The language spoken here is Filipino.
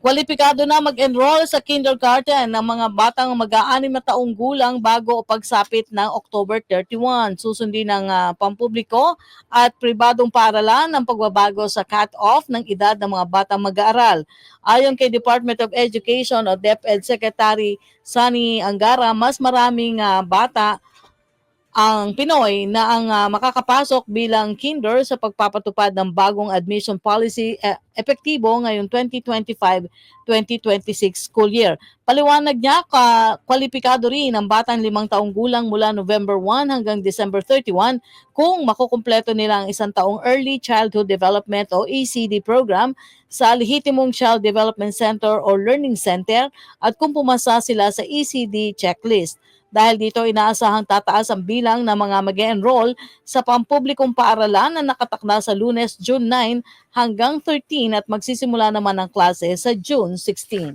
Kwalipikado na mag-enroll sa kindergarten ng mga batang mag-aanim na taong gulang bago o pagsapit ng October 31. Susundin ng ah, pampubliko at pribadong paaralan ng pagbabago sa cut-off ng edad ng mga batang mag-aaral. Ayon kay Department of Education o DepEd Secretary Sani Angara, mas maraming ah, bata ang Pinoy na ang ah, makakapasok bilang kinder sa pagpapatupad ng bagong admission policy eh, epektibo ngayong 2025-2026 school year. Paliwanag niya, ka, kwalipikado rin ang batang limang taong gulang mula November 1 hanggang December 31 kung makukumpleto nila ang isang taong Early Childhood Development o ECD program sa Lehitimong Child Development Center o Learning Center at kung pumasa sila sa ECD checklist. Dahil dito inaasahang tataas ang bilang ng mga mag enroll sa pampublikong paaralan na nakatakda sa lunes, June 9 hanggang 13 at magsisimula naman ang klase sa June 16.